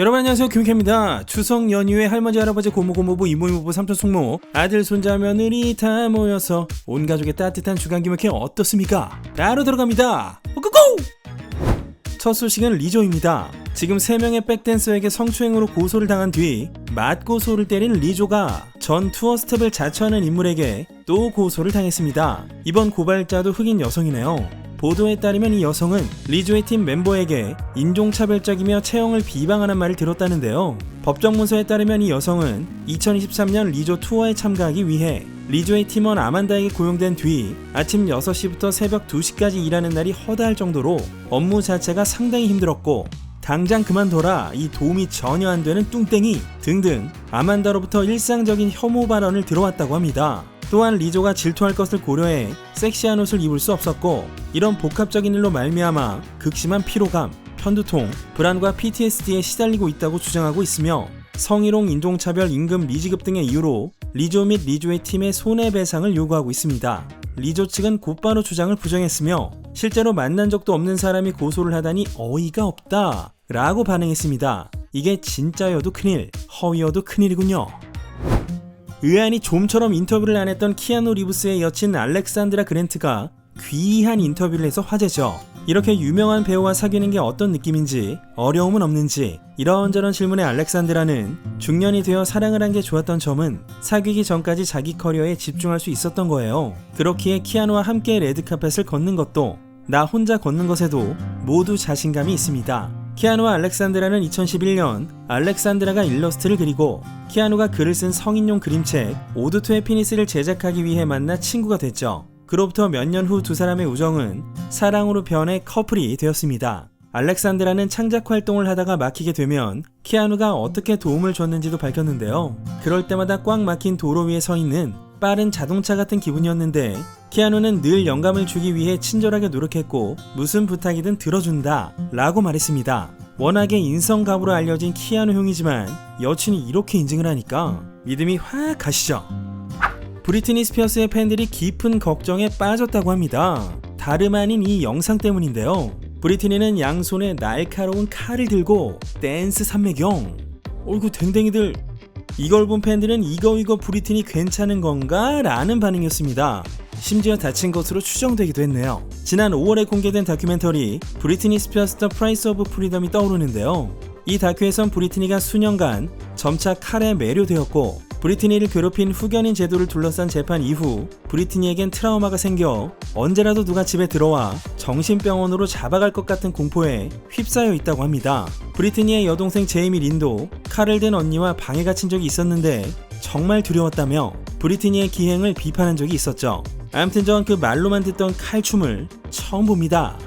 여러분 안녕하세요. 김캠입니다. 추석 연휴에 할머니 할아버지 고모 고모부 이모 이모부 삼촌 숙모 아들 손자 며느리 다 모여서 온 가족의 따뜻한 주간 기획회 어떻습니까? 바로 들어갑니다. 고고! 첫 소식은 리조입니다. 지금 3명의 백댄서에게 성추행으로 고소를 당한 뒤 맞고소를 때린 리조가 전 투어 스텝을 자처하는 인물에게 또 고소를 당했습니다. 이번 고발자도 흑인 여성이네요 보도에 따르면 이 여성은 리조의 팀 멤버에게 인종차별적이며 채용을 비방하는 말을 들었다는데요. 법정 문서에 따르면 이 여성은 2023년 리조 투어에 참가하기 위해 리조의 팀원 아만다에게 고용된 뒤 아침 6시부터 새벽 2시까지 일하는 날이 허다할 정도로 업무 자체가 상당히 힘들었고 당장 그만둬라 이 도움이 전혀 안 되는 뚱땡이 등등 아만다로부터 일상적인 혐오 발언을 들어왔다고 합니다. 또한 리조가 질투할 것을 고려해 섹시한 옷을 입을 수 없었고 이런 복합적인 일로 말미암아 극심한 피로감, 편두통, 불안과 PTSD에 시달리고 있다고 주장하고 있으며 성희롱, 인종차별, 임금 미지급 등의 이유로 리조 및 리조의 팀의 손해배상을 요구하고 있습니다. 리조 측은 곧바로 주장을 부정했으며 실제로 만난 적도 없는 사람이 고소를 하다니 어이가 없다 라고 반응했습니다. 이게 진짜여도 큰일, 허위여도 큰일이군요. 의안이 좀처럼 인터뷰를 안 했던 키아누 리브스의 여친 알렉산드라 그랜트가 귀한 인터뷰를 해서 화제죠. 이렇게 유명한 배우와 사귀는 게 어떤 느낌인지 어려움은 없는지 이런저런 질문에 알렉산드라는 중년이 되어 사랑을 한 게 좋았던 점은 사귀기 전까지 자기 커리어에 집중할 수 있었던 거예요. 그렇기에 키아누와 함께 레드카펫을 걷는 것도 나 혼자 걷는 것에도 모두 자신감이 있습니다. 키아누와 알렉산드라는 2011년 알렉산드라가 일러스트를 그리고 키아누가 글을 쓴 성인용 그림책 오드 투 해피니스를 제작하기 위해 만나 친구가 됐죠. 그로부터 몇 년 후 두 사람의 우정은 사랑으로 변해 커플이 되었습니다. 알렉산드라는 창작 활동을 하다가 막히게 되면 키아누가 어떻게 도움을 줬는지도 밝혔는데요. 그럴 때마다 꽉 막힌 도로 위에 서 있는 빠른 자동차 같은 기분이었는데 키아누는 늘 영감을 주기 위해 친절하게 노력했고 무슨 부탁이든 들어준다 라고 말했습니다. 워낙에 인성갑으로 알려진 키아누 형이지만 여친이 이렇게 인증을 하니까 믿음이 확 가시죠. 브리트니 스피어스의 팬들이 깊은 걱정에 빠졌다고 합니다. 다름 아닌 이 영상 때문인데요. 브리트니는 양손에 날카로운 칼을 들고 댄스 산매경. 어이구 댕댕이들 이걸 본 팬들은 이거 이거 브리트니 괜찮은 건가? 라는 반응이었습니다. 심지어 다친 것으로 추정되기도 했네요. 지난 5월에 공개된 다큐멘터리 브리트니 스피어스 더 프라이스 오브 프리덤이 떠오르는데요. 이 다큐에선 브리트니가 수년간 점차 칼에 매료되었고 브리트니를 괴롭힌 후견인 제도를 둘러싼 재판 이후 브리트니에겐 트라우마가 생겨 언제라도 누가 집에 들어와 정신병원으로 잡아갈 것 같은 공포에 휩싸여 있다고 합니다. 브리트니의 여동생 제이미 린도 칼을 든 언니와 방에 갇힌 적이 있었는데 정말 두려웠다며 브리트니의 기행을 비판한 적이 있었죠. 아무튼 전 그 말로만 듣던 칼춤을 처음 봅니다.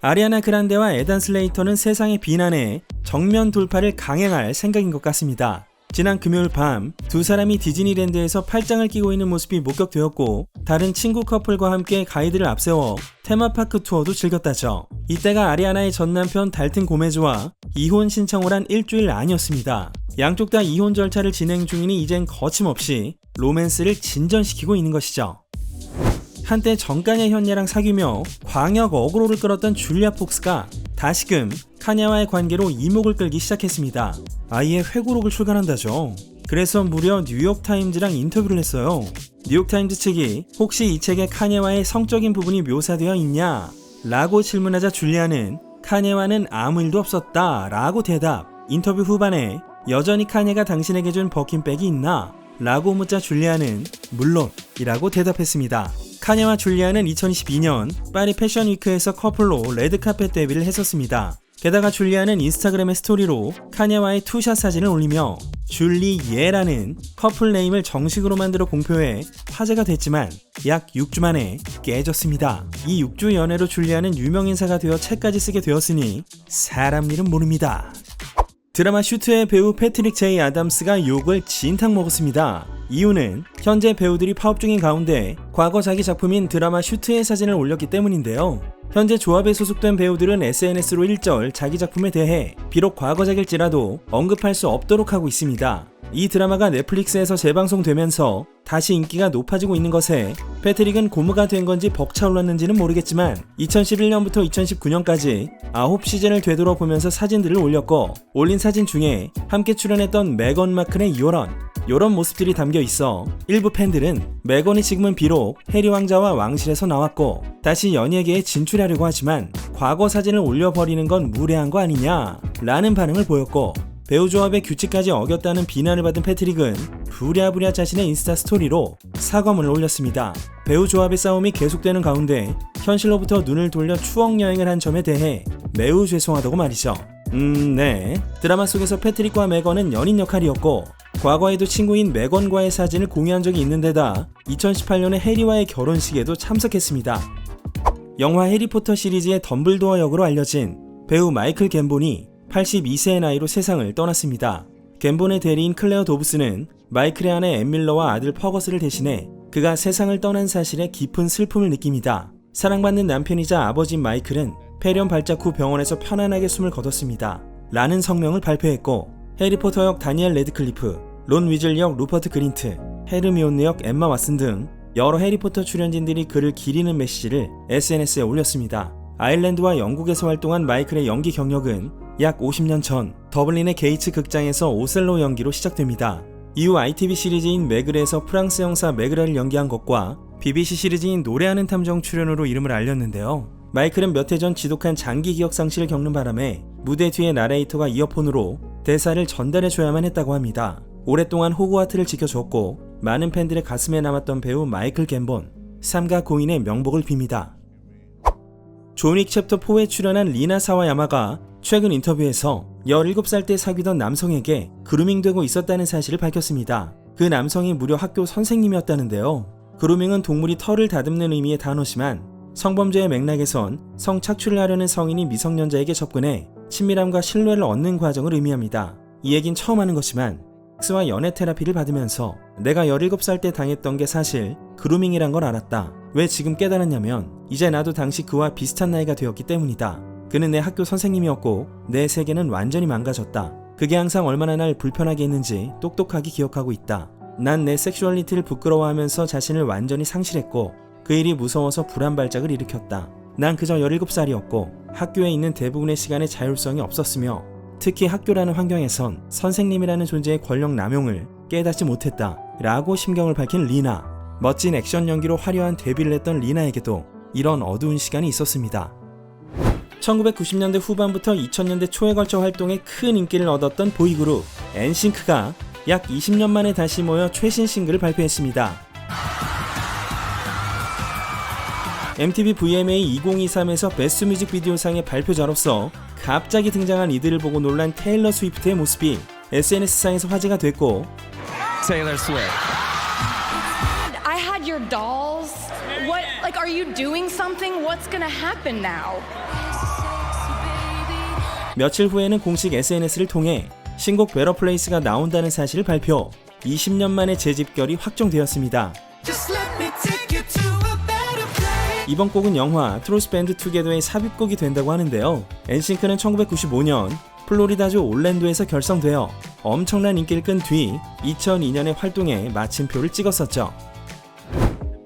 아리아나 그란데와 에단 슬레이터는 세상의 비난에 정면 돌파를 강행할 생각인 것 같습니다. 지난 금요일 밤 두 사람이 디즈니랜드에서 팔짱을 끼고 있는 모습이 목격되었고 다른 친구 커플과 함께 가이드를 앞세워 테마파크 투어도 즐겼다죠. 이때가 아리아나의 전 남편 달튼 고메즈와 이혼 신청을 한 일주일 안이었습니다. 양쪽 다 이혼 절차를 진행 중이니 이젠 거침없이 로맨스를 진전시키고 있는 것이죠. 한때 정가의 현녀랑 사귀며 광역 어그로를 끌었던 줄리아 폭스가 다시금 카냐와의 관계로 이목을 끌기 시작했습니다. 아예 회고록을 출간한다죠. 그래서 무려 뉴욕타임즈랑 인터뷰를 했어요. 뉴욕타임즈 측이 혹시 이 책에 카냐와의 성적인 부분이 묘사되어 있냐? 라고 질문하자 줄리아는 카냐와는 아무 일도 없었다 라고 대답. 인터뷰 후반에 여전히 카냐가 당신에게 준 버킨백이 있나? 라고 묻자 줄리아는 물론 이라고 대답했습니다. 카냐와 줄리아는 2022년 파리 패션 위크에서 커플로 레드카펫 데뷔를 했었습니다. 게다가 줄리아는 인스타그램의 스토리로 카냐와의 투샷 사진을 올리며 줄리예라는 커플 네임을 정식으로 만들어 공표해 화제가 됐지만 약 6주 만에 깨졌습니다. 이 6주 연애로 줄리아는 유명인사가 되어 책까지 쓰게 되었으니 사람 일은 모릅니다. 드라마 슈트의 배우 패트릭 제이 아담스가 욕을 진탕 먹었습니다. 이유는 현재 배우들이 파업 중인 가운데 과거 자기 작품인 드라마 슈트의 사진을 올렸기 때문인데요. 현재 조합에 소속된 배우들은 SNS로 일절 자기 작품에 대해 비록 과거작일지라도 언급할 수 없도록 하고 있습니다. 이 드라마가 넷플릭스에서 재방송되면서 다시 인기가 높아지고 있는 것에 패트릭은 고무가 된 건지 벅차올랐는지는 모르겠지만 2011년부터 2019년까지 9시즌을 되돌아보면서 사진들을 올렸고 올린 사진 중에 함께 출연했던 메건 마클의 요런 요런 모습들이 담겨 있어 일부 팬들은 메건이 지금은 비록 해리 왕자와 왕실에서 나왔고 다시 연예계에 진출하려고 하지만 과거 사진을 올려버리는 건 무례한 거 아니냐 라는 반응을 보였고 배우 조합의 규칙까지 어겼다는 비난을 받은 패트릭은 부랴부랴 자신의 인스타 스토리로 사과문을 올렸습니다. 배우 조합의 싸움이 계속되는 가운데 현실로부터 눈을 돌려 추억 여행을 한 점에 대해 매우 죄송하다고 말이죠. 음, 네. 드라마 속에서 패트릭과 메건은 연인 역할이었고 과거에도 친구인 메건과의 사진을 공유한 적이 있는데다 2018년에 해리와의 결혼식에도 참석했습니다. 영화 해리포터 시리즈의 덤블도어 역으로 알려진 배우 마이클 갬본이 82세의 나이로 세상을 떠났습니다. 갬본의 대리인 클레어 도브스는 마이클의 아내 엠밀러와 아들 퍼거스를 대신해 그가 세상을 떠난 사실에 깊은 슬픔을 느낍니다. 사랑받는 남편이자 아버지인 마이클은 폐렴 발작 후 병원에서 편안하게 숨을 거뒀습니다. 라는 성명을 발표했고 해리포터 역 다니엘 레드클리프, 론 위즐리 역 루퍼트 그린트, 헤르미온느 역 엠마 왓슨 등 여러 해리포터 출연진들이 그를 기리는 메시지를 SNS에 올렸습니다. 아일랜드와 영국에서 활동한 마이클의 연기 경력은 약 50년 전 더블린의 게이츠 극장에서 오셀로 연기로 시작됩니다. 이후 ITV 시리즈인 매그레에서 프랑스 형사 매그라를 연기한 것과 BBC 시리즈인 노래하는 탐정 출연으로 이름을 알렸는데요. 마이클은 몇 해 전 지독한 장기 기억 상실을 겪는 바람에 무대 뒤에 나레이터가 이어폰으로 대사를 전달해줘야만 했다고 합니다. 오랫동안 호그와트를 지켜줬고 많은 팬들의 가슴에 남았던 배우 마이클 갬본 삼가 고인의 명복을 빕니다. 존윅 챕터 4에 출연한 리나 사와야마가 최근 인터뷰에서 17살 때 사귀던 남성에게 그루밍되고 있었다는 사실을 밝혔습니다. 그 남성이 무려 학교 선생님이었다는데요. 그루밍은 동물이 털을 다듬는 의미의 단어지만 성범죄의 맥락에선 성착취를 하려는 성인이 미성년자에게 접근해 친밀함과 신뢰를 얻는 과정을 의미합니다. 이 얘긴 처음 하는 거지만 섹스와 연애 테라피를 받으면서 내가 17살 때 당했던 게 사실 그루밍이란 걸 알았다. 왜 지금 깨달았냐면 이제 나도 당시 그와 비슷한 나이가 되었기 때문이다. 그는 내 학교 선생님이었고 내 세계는 완전히 망가졌다. 그게 항상 얼마나 날 불편하게 했는지 똑똑하게 기억하고 있다. 난 내 섹슈얼리티를 부끄러워하면서 자신을 완전히 상실했고 그 일이 무서워서 불안 발작을 일으켰다. 난 그저 17살이었고 학교에 있는 대부분의 시간에 자율성이 없었으며 특히 학교라는 환경에선 선생님이라는 존재의 권력 남용을 깨닫지 못했다. 라고 심경을 밝힌 리나. 멋진 액션 연기로 화려한 데뷔를 했던 리나에게도 이런 어두운 시간이 있었습니다. 1990년대 후반부터 2000년대 초에 걸쳐 활동해 큰 인기를 얻었던 보이그룹 엔싱크가 약 20년 만에 다시 모여 최신 싱글을 발표했습니다. MTV VMA 2023에서 베스트 뮤직비디오상의 발표자로서 갑자기 등장한 이들을 보고 놀란 테일러 스위프트의 모습이 SNS상에서 화제가 됐고 Taylor Swift. I had your dolls. What, like, are you doing something? What's gonna happen now? 며칠 후에는 공식 SNS를 통해 신곡 베러 플레이스가 나온다는 사실을 발표 20년 만에 재집결이 확정되었습니다. Just let me 이번 곡은 영화 트로스 밴드 투게더의 삽입곡이 된다고 하는데요. 엔싱크는 1995년 플로리다주 올랜도에서 결성되어 엄청난 인기를 끈 뒤 2002년에 활동에 마침표를 찍었었죠.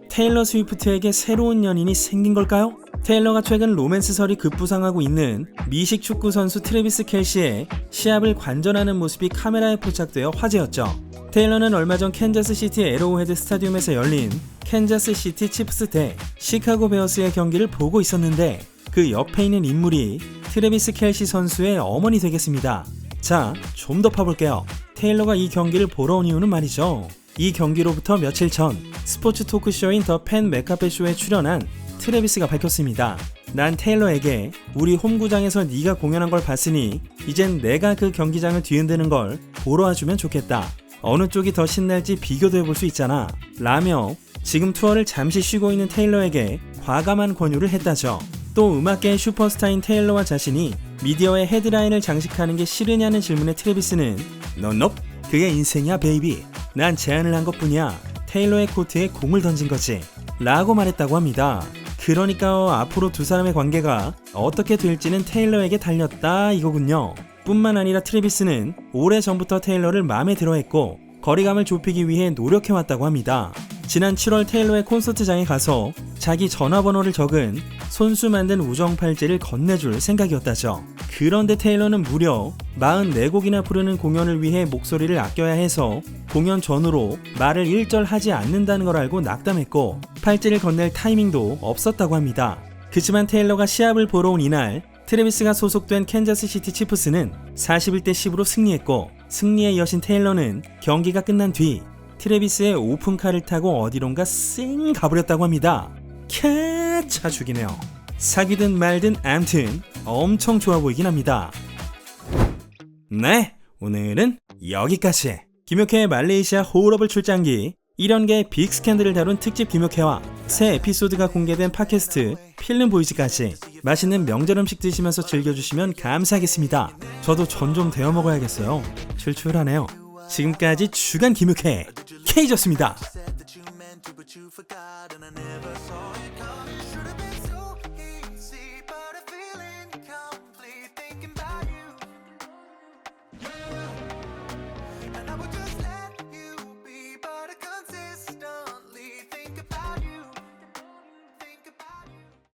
테일러 스위프트에게 새로운 연인이 생긴 걸까요? 테일러가 최근 로맨스설이 급부상하고 있는 미식 축구 선수 트래비스 켈시의 시합을 관전하는 모습이 카메라에 포착되어 화제였죠. 테일러는 얼마 전 캔자스 시티 에로우헤드 스타디움에서 열린 캔자스 시티 칩스 대 시카고 베어스의 경기를 보고 있었는데 그 옆에 있는 인물이 트래비스 켈시 선수의 어머니 되겠습니다. 자, 좀 더 파볼게요. 테일러가 이 경기를 보러 온 이유는 말이죠. 이 경기로부터 며칠 전 스포츠 토크쇼인 더팬 맥카페 쇼에 출연한 트래비스가 밝혔습니다. 난 테일러에게 우리 홈구장에서 네가 공연한 걸 봤으니 이젠 내가 그 경기장을 뒤흔드는 걸 보러 와주면 좋겠다. 어느 쪽이 더 신날지 비교도 해볼 수 있잖아. 라며 지금 투어를 잠시 쉬고 있는 테일러에게 과감한 권유를 했다죠. 또 음악계의 슈퍼스타인 테일러와 자신이 미디어의 헤드라인을 장식하는 게 싫으냐는 질문에 트래비스는 넌 넙? 그게 인생이야 베이비. 난 제안을 한 것뿐이야. 테일러의 코트에 공을 던진 거지. 라고 말했다고 합니다. 그러니까 앞으로 두 사람의 관계가 어떻게 될지는 테일러에게 달렸다 이거군요. 뿐만 아니라 트래비스는 오래전부터 테일러를 마음에 들어했고 거리감을 좁히기 위해 노력해왔다고 합니다. 지난 7월 테일러의 콘서트장에 가서 자기 전화번호를 적은 손수 만든 우정 팔찌를 건네줄 생각이었다죠. 그런데 테일러는 무려 44곡이나 부르는 공연을 위해 목소리를 아껴야 해서 공연 전후로 말을 일절 하지 않는다는 걸 알고 낙담했고 팔찌를 건넬 타이밍도 없었다고 합니다. 그치만 테일러가 시합을 보러 온 이날 트래비스가 소속된 캔자스 시티 치프스는 41대 10으로 승리했고 승리에 이어진 테일러는 경기가 끝난 뒤 트래비스의 오픈카를 타고 어디론가 쌩 가버렸다고 합니다. 캬차 죽이네요. 사귀든 말든 암튼 엄청 좋아 보이긴 합니다. 네, 오늘은 여기까지. 김효태의 말레이시아 호러블 출장기 1연계 빅 스캔들을 다룬 특집 김효태와 새 에피소드가 공개된 팟캐스트 필름 보이즈까지 맛있는 명절 음식 드시면서 즐겨주시면 감사하겠습니다. 저도 전 좀 데워 먹어야겠어요. 출출하네요. 지금까지 주간 김효태 K졌습니다.